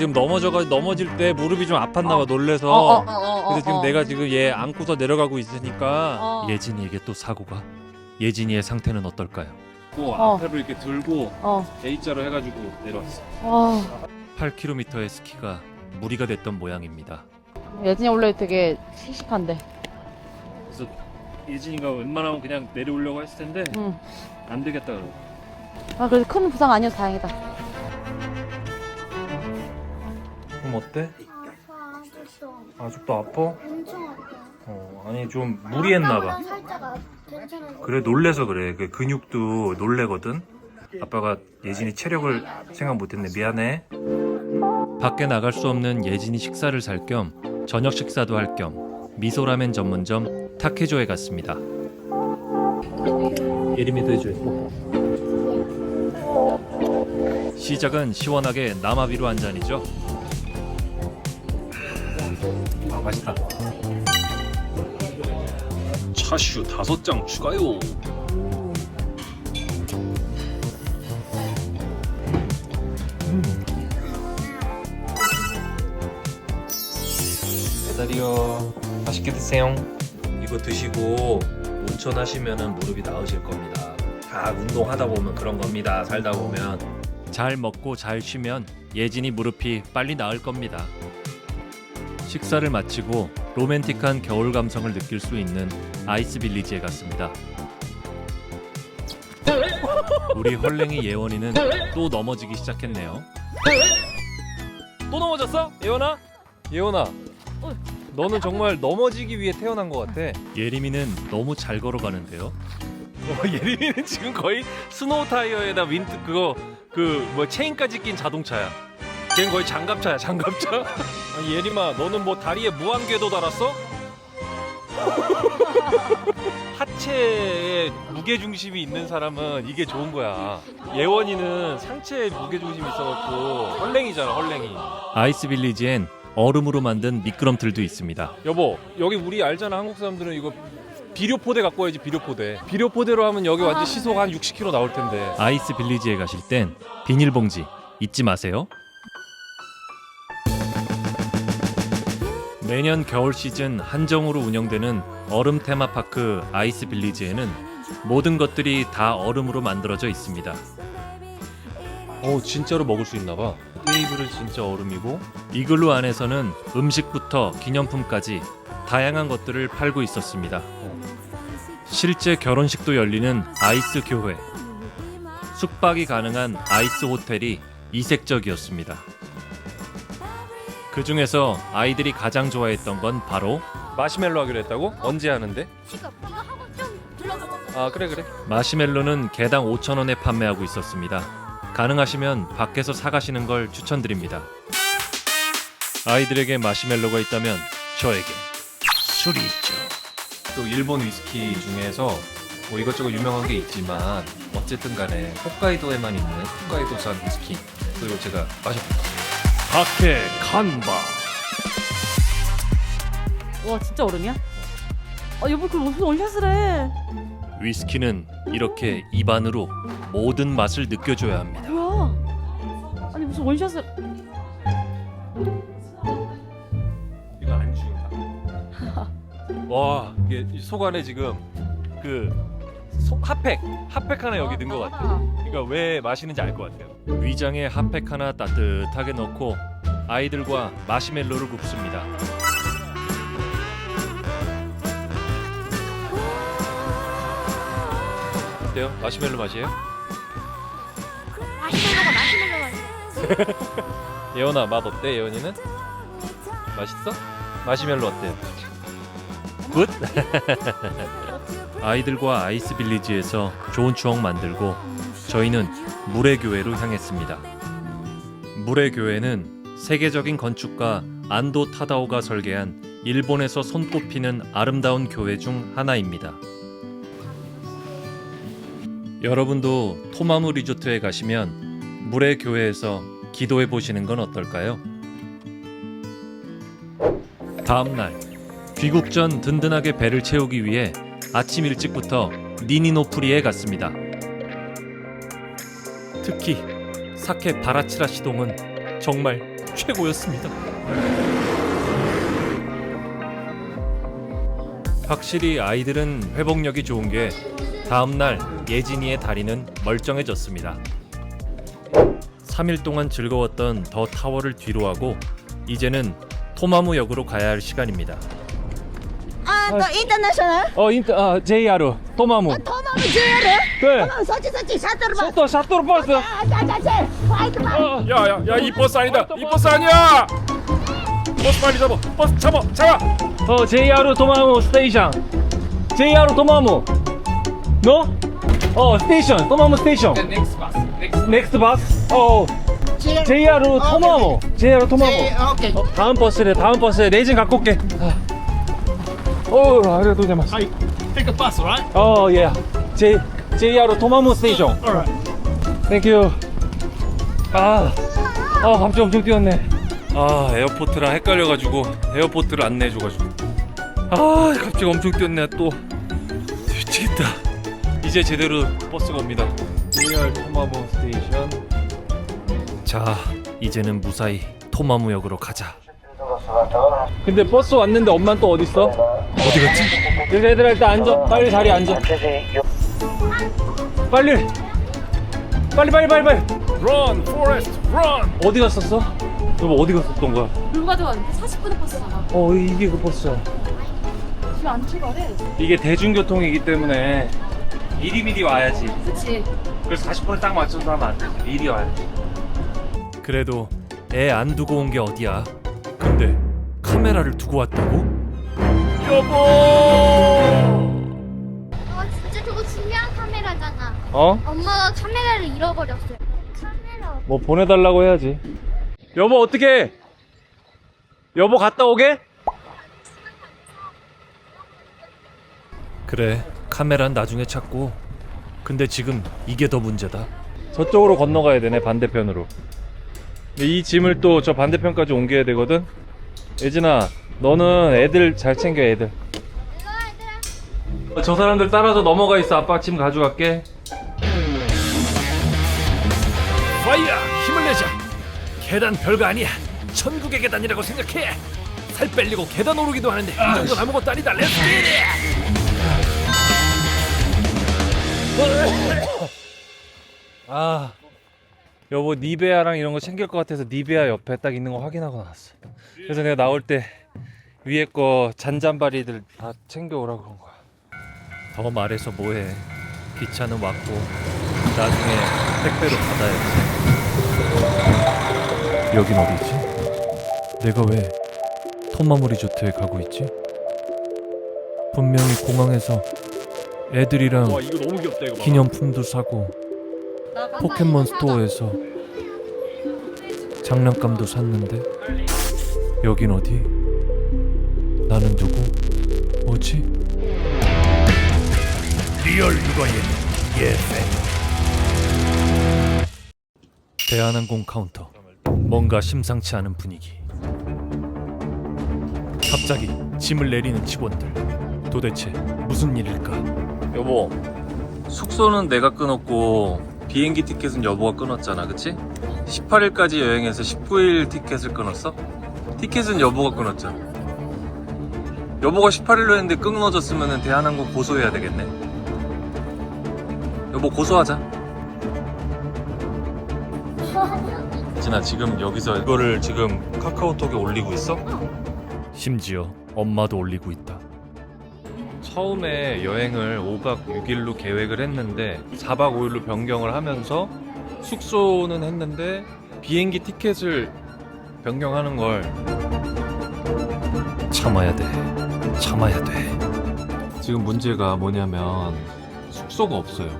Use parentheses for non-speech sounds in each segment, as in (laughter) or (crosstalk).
지금 넘어져가 넘어질 때 무릎이 좀 아팠나 봐 놀래서 어, 어, 어, 어, 그래서 지금 어. 내가 지금 얘 안고서 내려가고 있으니까 어. 예진이에게 또 사고가 예진이의 상태는 어떨까요? 고 어. 앞에로 이렇게 들고 어. A자로 해가지고 내려왔어 어. 8km의 스키가 무리가 됐던 모양입니다. 예진이 원래 되게 씩씩한데. 그래서 예진이가 웬만하면 그냥 내려오려고 했을 텐데 응. 안 되겠다 그러고 아 그래도 큰 부상 아니어서 다행이다. 그럼 어때? 아파 아직도 아직도 아파? 엄청 아파 어, 아니 좀 무리했나 봐. 살짝 아, 괜찮은 그래 놀래서 그래. 그 근육도 놀래거든. 아빠가 예진이 체력을 생각 못했네. 미안해. 밖에 나갈 수 없는 예진이 식사를 살 겸 저녁 식사도 할 겸 미소라멘 전문점 타케조에 갔습니다. 예림이도 해줘. 시작은 시원하게 남아비로 한 잔이죠. 아 맛있다. 차슈 다섯 장 추가요 배달이요. 맛있게 드세요. 이거 드시고 온천 하시면은 무릎이 나으실 겁니다. 다 운동하다 보면 그런 겁니다. 살다 보면 잘 먹고 잘 쉬면 예진이 무릎이 빨리 나을 겁니다. 식사를 마치고 로맨틱한 겨울 감성을 느낄 수 있는 아이스 빌리지에 갔습니다. 우리 헐랭이 예원이는 또 넘어지기 시작했네요. 또 넘어졌어? 예원아? 예원아 너는 정말 넘어지기 위해 태어난 것 같아 예림이는 너무 잘 걸어가는데요. 어, 예림이는 지금 거의 스노우 타이어에다 윈트 그거 그 뭐 체인까지 낀 자동차야. 걔는 거의 장갑차야 장갑차. (laughs) 아니, 예림아 너는 뭐 다리에 무한궤도 달았어? (laughs) 하체에 무게 중심이 있는 사람은 이게 좋은 거야. 예원이는 상체에 무게 중심이 있어갖고 헐랭이잖아 헐랭이. 아이스 빌리지엔 얼음으로 만든 미끄럼틀도 있습니다. 여보 여기 우리 알잖아 한국 사람들은 이거 비료포대 갖고 와야지 비료포대. 비료포대로 하면 여기 완전 시속 한 60km 나올 텐데. 아이스 빌리지에 가실 땐 비닐봉지 잊지 마세요. 매년 겨울 시즌 한정으로 운영되는 얼음 테마파크 아이스 빌리지에는 모든 것들이 다 얼음으로 만들어져 있습니다. 어 진짜로 먹을 수 있나 봐. 테이블은 진짜 얼음이고 이글루 안에서는 음식부터 기념품까지 다양한 것들을 팔고 있었습니다. 실제 결혼식도 열리는 아이스 교회, 숙박이 가능한 아이스 호텔이 이색적이었습니다. 그 중에서 아이들이 가장 좋아했던 건 바로 마시멜로 하기로 했다고? 언제 하는데? 지금 이거 하고 좀 둘러보고 아 그래 그래. 마시멜로는 개당 5,000원에 판매하고 있었습니다. 가능하시면 밖에서 사가시는 걸 추천드립니다. 아이들에게 마시멜로가 있다면 저에게 술이 있죠. 또 일본 위스키 중에서 뭐 이것저것 유명한 게 있지만 어쨌든 간에 홋카이도에만 있는 홋카이도산 위스키 그리고 제가 마셔볼게요. 박해 간바. 와 진짜 얼음이야? 아 여보 그걸 무슨 올샷을 해? 위스키는 이렇게 입안으로 모든 맛을 느껴줘야 합니다. 뭐야? 아니 무슨 원샷을? 이거 안 주인가? (laughs) 와 이게 속 안에 지금 그 소, 핫팩 핫팩 하나 여기 넣은 것 같아. 그러니까 왜 마시는지 알 것 같아요. 위장에 핫팩 하나 따뜻하게 넣고 아이들과 마시멜로를 굽습니다. 어때요? 마시멜로 맛이에요? 마시멜로가 있어. (laughs) 예원아 맛 어때? 예원이는? 맛있어? 마시멜로 어때요? 굿! (laughs) 아이들과 아이스 빌리지에서 좋은 추억 만들고 저희는 물의 교회로 향했습니다. 물의 교회는 세계적인 건축가 안도 타다오가 설계한 일본에서 손꼽히는 아름다운 교회 중 하나입니다. 여러분도 토마무 리조트에 가시면 물의 교회에서 기도해 보시는 건 어떨까요? 다음 날 귀국 전 든든하게 배를 채우기 위해 아침 일찍부터 니니노프리에 갔습니다. 특히 사케 바라치라 시동은 정말 최고였습니다. 확실히 아이들은 회복력이 좋은 게 다음 날 예진이의 다리는 멀쩡해졌습니다. 3일 동안 즐거웠던 더 타워를 뒤로 하고 이제는 토마무 역으로 가야 할 시간입니다. 아, 너 인터내셔널? 어 인터 아 JR 토마무. 토마무 JR? 네. 어, 서치 서치 샤트르 바. 또 샤토르 버스. 아, 자, 자, 자. 화이트 바. 야야야 이 버스 아니다. 이 버스 아니야. 버스 빨리 잡아. 버스 잡아. 잡아. 어 JR 토마무 스테이션. JR 토마무. 너? 어 스테이션 토마무 스테이션. 넥스트 버스 넥스트 버스 어 JR 토마무. JR 토마무. 오케이. 어, 다음 버스래 다음 버스에 내진 갖고 올게. 어아 리가또 고자이마스 Take a bus, right? 어 예. J JR 토마무 스테이션 Alright. 땡큐. 아, 아 갑자기 엄청 뛰었네. 아 에어포트랑 헷갈려가지고 에어포트를 안내해줘가지고. 아 갑자기 엄청 뛰었네 또. 미치겠다. 이제 제대로 버스가 옵니다. JR 토마무 스테이션. 자, 이제는 무사히 토마무역으로 가자. 근데 버스 왔는데 엄마는 또 어디 있어? 어디 갔지? 얘들아 일단 앉아. 빨리 자리 앉아. 빨리. 빨리 빨리 빨리 빨리. Run, Forest, run. 어디 갔었어? 여보 어디 갔었던 거야? 물 가져왔는데 40분의 버스잖아. 어 이게 그 버스야. 지금 안 출발해. 이게 대중교통이기 때문에 미리 미리 와야지. 그치? 그래서 40분에 딱 맞춰서 하면 안 되지. 미리 와야지. 그래도 애 안 두고 온 게 어디야? 근데 카메라를 두고 왔다고? 여보! 어 진짜 저거 중요한 카메라잖아. 어? 엄마가 카메라를 잃어버렸어요. 카메라 뭐 보내달라고 해야지. 여보 어떻게? 여보 갔다 오게? 그래 카메라는 나중에 찾고. 근데 지금 이게 더 문제다. 저쪽으로 건너가야 되네 반대편으로. 근데 이 짐을 또 저 반대편까지 옮겨야 되거든. 예진아 너는 애들 잘 챙겨 애들. 저 사람들 따라서 넘어가 있어. 아빠 짐 가져갈게. 파이야 힘을 내자. 계단 별거 아니야. 천국의 계단이라고 생각해. 살 빼려고 계단 오르기도 하는데 이 정도는 아무것도 아니다. 렛츠 (laughs) 아 여보 니베아랑 이런 거 챙길 것 같아서 니베아 옆에 딱 있는 거 확인하고 나왔어. 그래서 내가 나올 때 위에 거 잔잔바리들 다 챙겨오라고 그런 거야. 더 말해서 뭐해. 기차는 왔고 나중에 택배로 받아야지. 여긴 어디지? 내가 왜 토마무 리조트에 가고 있지? 분명히 공항에서 애들이랑 이거 너무 귀엽다 이거. 기념품도 사고 포켓몬 스토어에서 장난감도 샀는데 여긴 어디? 나는 누구? 뭐지? 리얼 육아의 예팬 대한항공 카운터 뭔가 심상치 않은 분위기 갑자기 짐을 내리는 직원들 도대체 무슨 일일까? 여보 숙소는 내가 끊었고 비행기 티켓은 여보가 끊었잖아 그치? 18일까지 여행해서 19일 티켓을 끊었어? 티켓은 여보가 끊었잖아 여보가 18일로 했는데 끊어졌으면 대한항공 고소해야 되겠네 여보 고소하자 (laughs) 진아 지금 여기서 이거를 지금 카카오톡에 올리고 있어? 심지어 엄마도 올리고 있다 처음에 여행을 5박 6일로 계획을 했는데 4박 5일로 변경을 하면서 숙소는 했는데 비행기 티켓을 변경하는 걸 참아야 돼. 참아야 돼. 지금 문제가 뭐냐면 숙소가 없어요.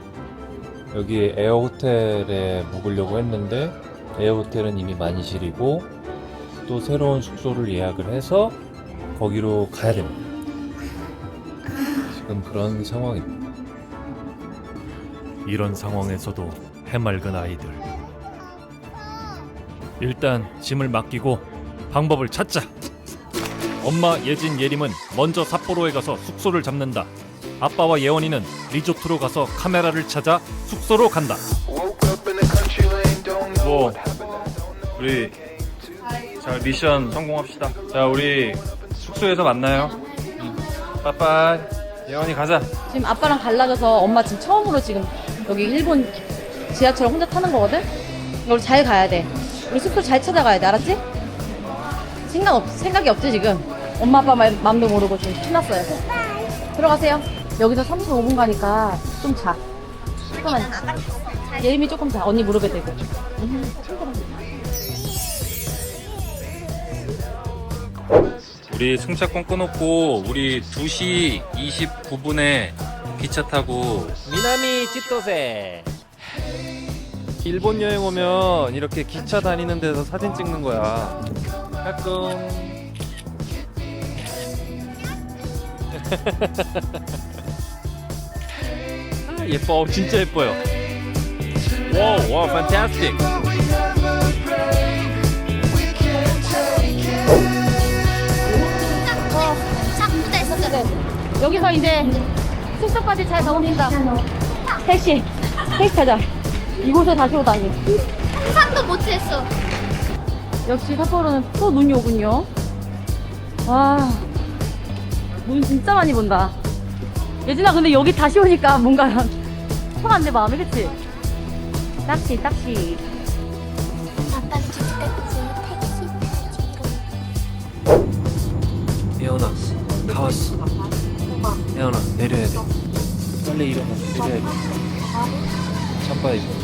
여기 에어 호텔에 묵으려고 했는데 에어 호텔은 이미 만실이고 또 새로운 숙소를 예약을 해서 거기로 가야 됩니다. 지금 그런 상황입니다. 이런 상황에서도 해맑은 아이들. 일단 짐을 맡기고 방법을 찾자. 엄마 예진 예림은 먼저 삿포로에 가서 숙소를 잡는다. 아빠와 예원이는 리조트로 가서 카메라를 찾아 숙소로 간다. 뭐 우리 잘 미션 성공합시다. 자 우리 숙소에서 만나요. 빠빠이. 예원이 가자. 지금 아빠랑 갈라져서 엄마 지금 처음으로 지금 여기 일본 지하철 혼자 타는 거거든? 우리 잘 가야 돼. 우리 숙소 잘 찾아가야 돼. 알았지? 생각 없, 생각이 없지, 지금. 엄마 아빠 말, 마음도 모르고 지금 신났어요. 들어가세요. 여기서 35분 가니까 좀 자. 조금만. 예림이 조금 자. 언니 무릎에 대고. 우리 승차권 끊었고 우리 2시 29분에 기차 타고 미나미 치토세. 일본 여행 오면 이렇게 기차 다니는 데서 사진 찍는 거야. 가끔. 아, 예뻐, 진짜 예뻐요. 와우, 와, 판타스틱. 싹 됐어. 여기서 이제 숙소까지 잘 가봅니다. 택시. 택시 타자. 이곳에 다시 오다니. 상상도 못 했어. 역시 삿포로는 또 눈이 오군요. 와, 눈 진짜 많이 본다. 예진아, 근데 여기 다시 오니까 뭔가 (laughs) 통한데 마음이 그치? 아빠 집까지 택시 예원아, 다 왔어. 예원아, 내려야 돼. 빨리 일어나, 내려야 돼. 잠바 입어.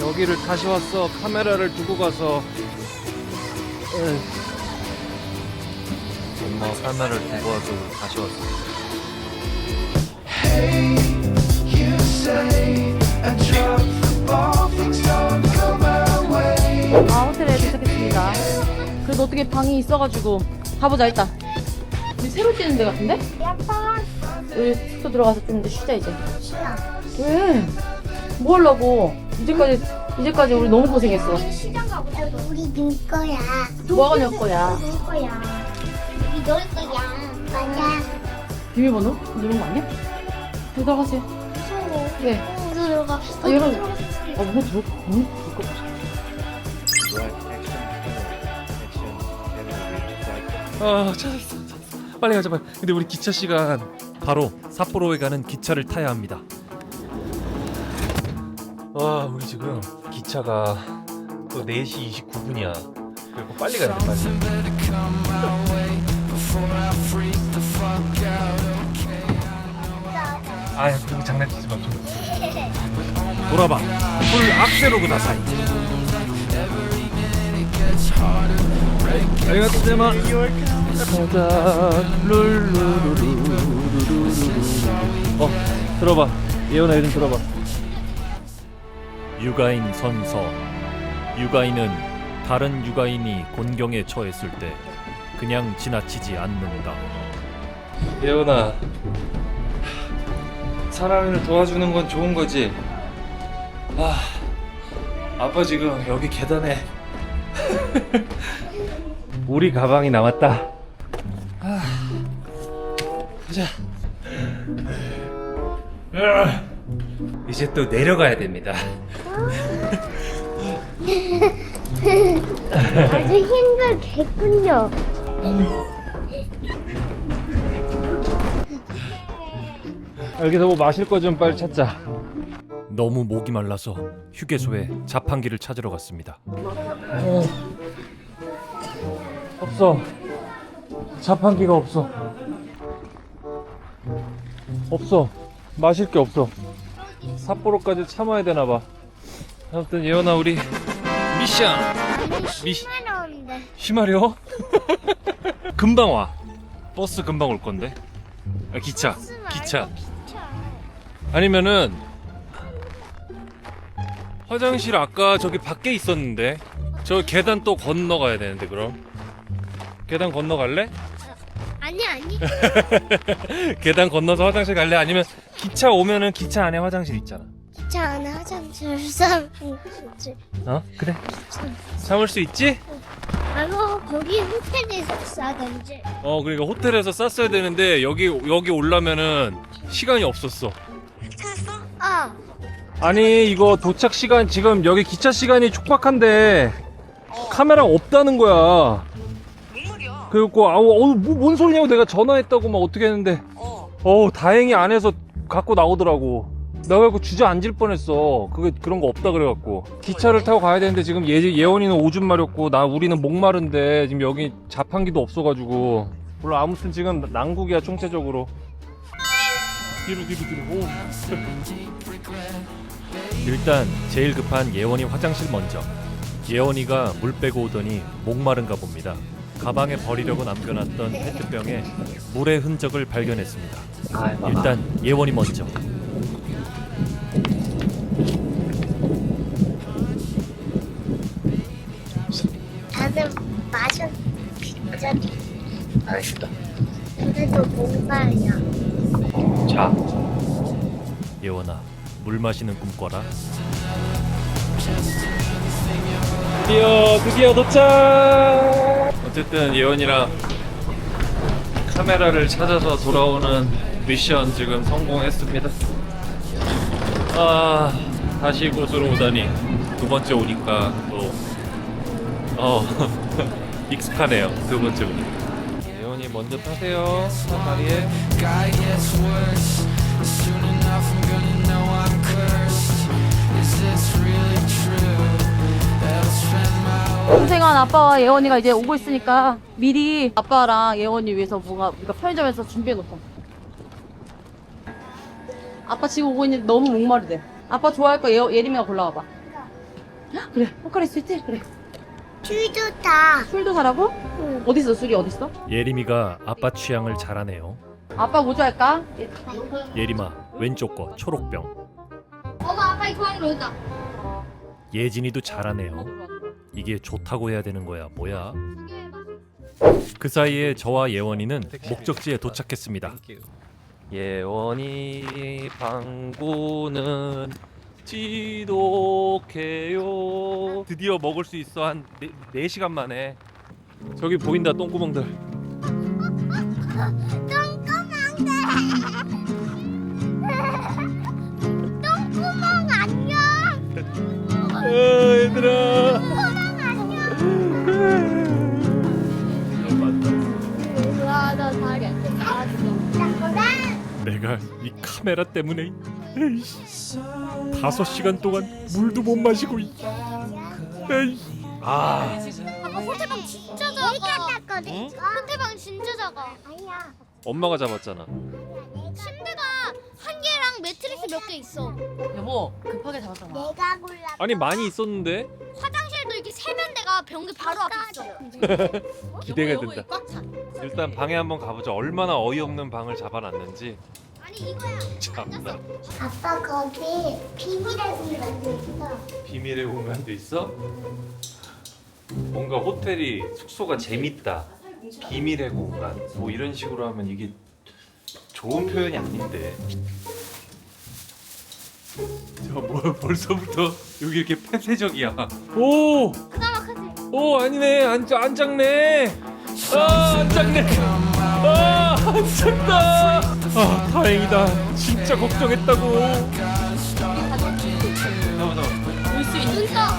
여기를 다시 왔어. 카메라를 두고 가서. 에휴. 엄마 카메라를 두고 와서 다시 왔어. 아, 호텔에 도착했습니다. 그래도 어떻게 방이 있어가지고 가보자, 일단. 우리 새로 뛰는 데 같은데? 아빠 우리 숙소 들어가서 좀 이제 쉬자, 이제. 싫어. 왜? 뭐 하려고? 이제까지, 이제까지 우리 너무 고생했어. 시장. 우리 놀 거야. 뭐가 놀 거야? 놀 거야. 우리 놀 거야. 맞아. 비밀번호? 누른 거 아니야? 들어가세요. 무서워. 네. 응, 들어가. 아, 여러분. 어, 뭐 들어? 응? 들거 아 찾았어 찾았어 빨리 가자 빨리 근데 우리 기차 시간 바로 삿포로에 가는 기차를 타야 합니다 와 우리 지금 기차가 또 4시 29분이야. 그리고 빨리 가야 돼 빨리. 아유 그거 장난치지 마 좀. 돌아봐. 풀 악세로 그다사이 아리가토제마 가자. 룰루루루루루루루. 어 들어봐. 예원아 요즘 들어봐 유가인 선서. 유가인은 다른 유가인이 곤경에 처했을 때 그냥 지나치지 않는다. 예원아 사람을 도와주는 건 좋은 거지. 아 아빠 지금 여기 계단에. (laughs) 우리 가방이 남았다. 아, 가자. 아, 이제 또 내려가야 됩니다 아주 힘들겠군요. 여기서 뭐 마실 거 좀 빨리 찾자. 너무 목이 말라서 휴게소에 자판기를 찾으러 갔습니다. 없어. 자판기가 없어. 없어. 마실 게 없어. 삿포로까지 참아야 되나 봐 아무튼 예원아 우리 미션 미 시끄러운데. 심하려 (laughs) 금방 와 버스 금방 올 건데 아, 기차 기차 아니면은 화장실 아까 저기 밖에 있었는데 저 계단 또 건너가야 되는데 그럼 계단 건너갈래? 아니 아니. (laughs) 계단 건너서 화장실 갈래? 아니면 기차 오면은 기차 안에 화장실 있잖아. 기차 안에 화장실 쌈. 어? 그래. 참을 수 있지? 바로 거기 호텔에서 싸던지. 어 그러니까 호텔에서 쌌어야 되는데 여기 여기 올라면은 시간이 없었어. 어. 아니 이거 도착 시간 지금 여기 기차 시간이 촉박한데 카메라 없다는 거야. 그리고 아우 어, 뭐, 뭔 소리냐고 내가 전화했다고 막 어떻게 했는데 어 다행히 안에서 갖고 나오더라고. 내가 갖고 주저앉을 뻔했어. 그게 그런 거 없다 그래갖고 기차를 타고 가야 되는데 지금 예, 예원이는 오줌 마렵고 나 우리는 목 마른데 지금 여기 자판기도 없어가지고 물론 아무튼 지금 난국이야 총체적으로. 뒤로 뒤로 뒤로. 오. (laughs) 일단 제일 급한 예원이 화장실 먼저. 예원이가 물 빼고 오더니 목마른가 봅니다. 가방에 버리려고 남겨놨던 페트병에 물의 흔적을 발견했습니다. 일단 예원이 먼저. 다들 마셔. 빗자리. 알겠다. 그래도 뭔가야. 자, 예원아, 물 마시는 꿈 꿔라. 드디어 드디어 도착. 어쨌든 예원이랑 카메라를 찾아서 돌아오는 미션 지금 성공했습니다. 아 다시 이곳으로 오다니 두 번째 오니까 또 어, (laughs) 익숙하네요. 두 번째 오니까. 예원이 먼저 타세요. 한 마리에. 동생한 아빠와 예원이가 이제 오고 있으니까 미리 아빠랑 예원이 위해서 뭔가 우리가 편의점에서 준비해 놓자. 아빠 지금 오고 있는데 너무 목마르대. 아빠 좋아할 거 예, 예림이가 골라와봐. 헉, (gasps) 그래, 포카리 스위트? 그래. 줄 좋다. 술도 사라고? 어딨어, 술이 어딨어? 예림이가 아빠 취향을 잘 아네요. 아빠 뭐 좋아할까? 예- 예림아, 왼쪽 거 초록병. 엄마 아빠 이거 하는 거다. 예진이도 잘하네요. 이게 좋다고 해야 되는 거야, 뭐야? 그 사이에 저와 예원이는 목적지에 도착했습니다. 예원이 방구는 지독해요. 드디어 먹을 수 있어 한 네, 4시간 만에. 저기 보인다 똥구멍들. 똥구멍 안녕. 아, 얘들아. 와, 나 다리 안 돼. 내가 이 카메라 때문에 에이씨, 다섯 시간 동안 물도 못 마시고 이- 에이. 아, 아빠 호텔방 진짜 작아. 땄거든. 호텔방 진짜 작아. 아니야. 엄마가 잡았잖아. 침대가 한 개랑 매트리스 몇 개 있어. 여보, 급하게 잡았잖아. 내가 골라. 아니 많이 있었는데 화장실도 이렇게 세면대가 변기 바로 앞에 있어. (laughs) 기대가 여보, 여보, 된다. 꽉 차. 일단 방에 한번 가보자. 얼마나 어이없는 방을 잡아놨는지. 참나. 아빠 거기 비밀의 공간도 있어. 비밀의 공간도 있어? 뭔가 호텔이 숙소가 재밌다. 비밀의 공간. 뭐 이런 식으로 하면 이게 좋은 표현이 아닌데. 저 뭐, 벌써부터 여기 이렇게 폐쇄적이야. 오, 그나마. 오 아니네 안, 안 작네. 아안 작네. 아안 작다. 아 다행이다. 진짜 걱정했다고. 가보자. 볼수 있는. 아빠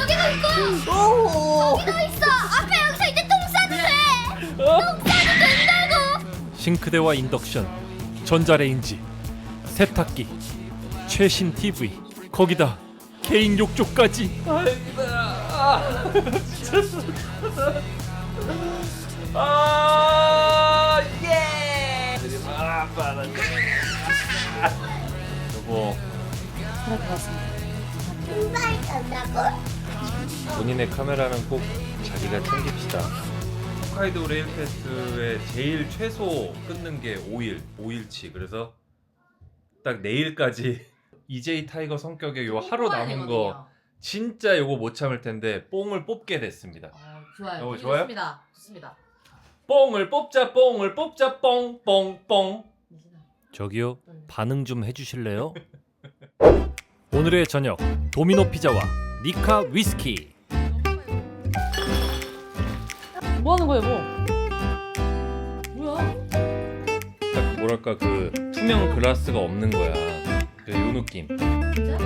여기도 있고. 여기도 있어. 아빠 여기서 이제 똥 싸도 돼. 똥 싸도 된다고. 싱크대와 인덕션, 전자레인지, 세탁기, 최신 TV, 거기다 개인 욕조까지. 아 예. 아 빠른. 여보 신발? 본인의 카메라는 꼭 자기가 챙깁시다. 홋카이도 레일 패스의 제일 최소 끊는 게 5일, 5일치. 그래서 딱 내일까지 (laughs) EJ 타이거 성격의 요 하루 남은 거 진짜 요거 못 참을 텐데 뽕을 뽑게 됐습니다. 어, 좋아요. 좋아요? 좋습니다. 좋습니다. 뽕을 뽑자, 뽕을 뽑자, 뽕, 뽕, 뽕. 저기요, 반응 좀 해주실래요? (laughs) 오늘의 저녁 도미노 피자와 니카 위스키. 뭐 하는 거예요, 뭐? 뭐야? 딱 뭐랄까 그 투명 글라스가 없는 거야. 그 요 느낌. 진짜?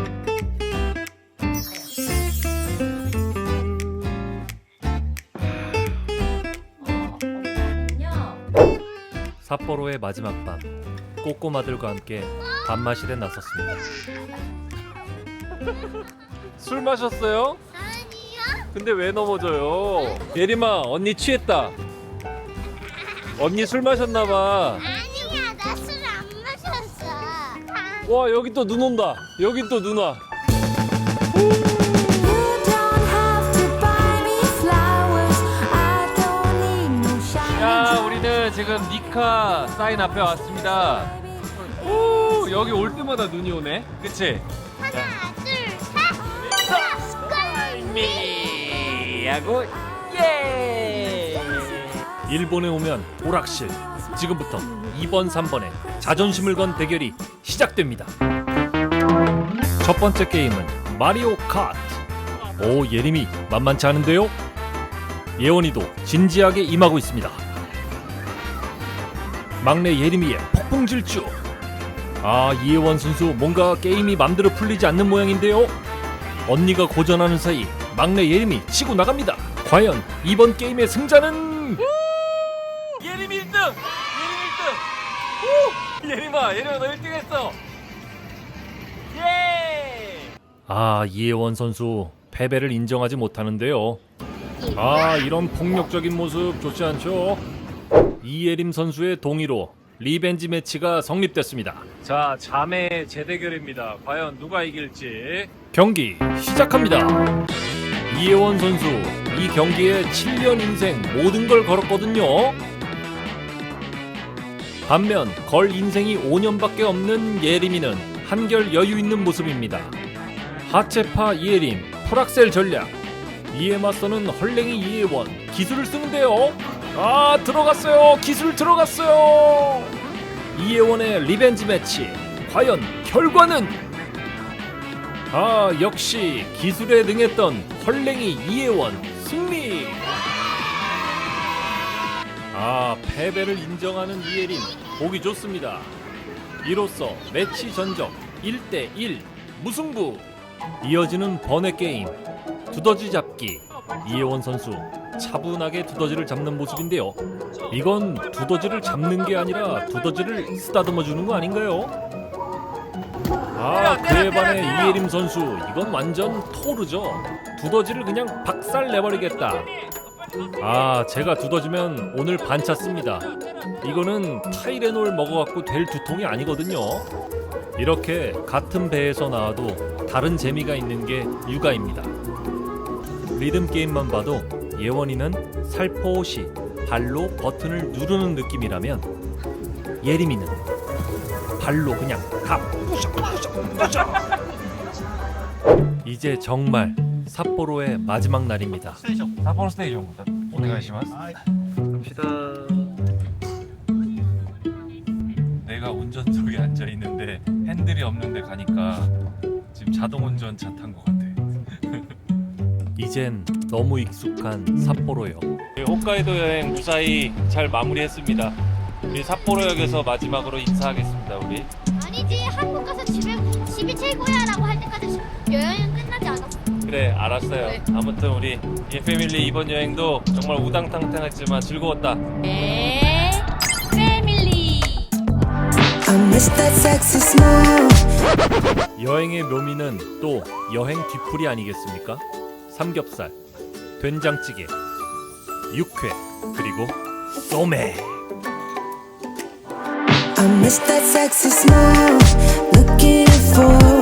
삿포로의 마지막 밤 꼬꼬마들과 함께 밤마실에 나섰습니다. 술 마셨어요? 아니야 근데 왜 넘어져요? 예림아 언니 취했다. 언니 술 마셨나 봐. 아니야 나 술 안 마셨어 아, 와 여기 또 눈 온다. 여기 또 눈 와. 지금 니카 사인 앞에 왔습니다. 오 여기 올 때마다 눈이 오네. 그치? 하나 둘 셋 미 하고 예. 일본에 오면 오락실. 지금부터 2번, 3번의 자존심을 건 대결이 시작됩니다. 첫 번째 게임은 마리오 카트. 오 예림이 만만치 않은데요? 예원이도 진지하게 임하고 있습니다. 막내 예림이의 폭풍 질주. 아 이혜원 선수 뭔가 게임이 맘대로 풀리지 않는 모양인데요. 언니가 고전하는 사이 막내 예림이 치고 나갑니다. 과연 이번 게임의 승자는 예림이 1등. 예림이 1등. 오 예림아 예림아 너 1등 했어. 예. 아 이혜원 선수 패배를 인정하지 못하는데요. 아 이런 폭력적인 모습 좋지 않죠? 이예림 선수의 동의로 리벤지 매치가 성립됐습니다. 자 자매 재대결입니다. 과연 누가 이길지. 경기 시작합니다. 이혜원 선수 이 경기에 7년 인생 모든 걸 걸었거든요. 반면 걸 인생이 5년밖에 없는 예림이는 한결 여유 있는 모습입니다. 하체파 이예림 풀악셀 전략 이에 맞서는 헐랭이 이혜원 기술을 쓰는데요. 아 들어갔어요. 기술 들어갔어요. 이혜원의 리벤지 매치. 과연 결과는? 아 역시 기술에 능했던 헐랭이 이혜원 승리. 아 패배를 인정하는 이혜린. 보기 좋습니다. 이로써 매치 전적 1대1 무승부. 이어지는 번외 게임. 두더지 잡기. 이혜원 선수 차분하게 두더지를 잡는 모습인데요. 이건 두더지를 잡는 게 아니라 두더지를 쓰다듬어 주는 거 아닌가요? 아 그에 반해 이예림 선수 이건 완전 토르죠. 두더지를 그냥 박살 내버리겠다. 아 제가 두더지면 오늘 반찼습니다. 이거는 타이레놀 먹어갖고 될 두통이 아니거든요. 이렇게 같은 배에서 나와도 다른 재미가 있는 게 육아입니다. 리듬 게임만 봐도 예원이는 살포시 발로 버튼을 누르는 느낌이라면 예림이는 발로 그냥 다 부셔 부셔 부셔 이제 정말 삿포로의 마지막 날입니다 札幌ステーションお願いします。 갑시다 내가 운전석에 앉아 있는데 핸들이 없는데 가니까 지금 자동 운전 차 탄 것 같아 이젠 너무 익숙한 삿포로역 네, 홋카이도 여행 무사히 잘 마무리했습니다. 우리 삿포로역에서 마지막으로 인사하겠습니다. 우리. 아니지 한국 가서 집에 집이 최고야라고 할 때까지 여행은 끝나지 않았어 그래 알았어요. 네. 아무튼 우리 이 패밀리 이번 여행도 정말 우당탕탕했지만 즐거웠다. 네. 패밀리. I miss that sexy smile. 여행의 묘미는 또 여행 뒤풀이 아니겠습니까? 삼겹살, 된장찌개, 육회, 그리고 소맥. I miss that sexy smile looking for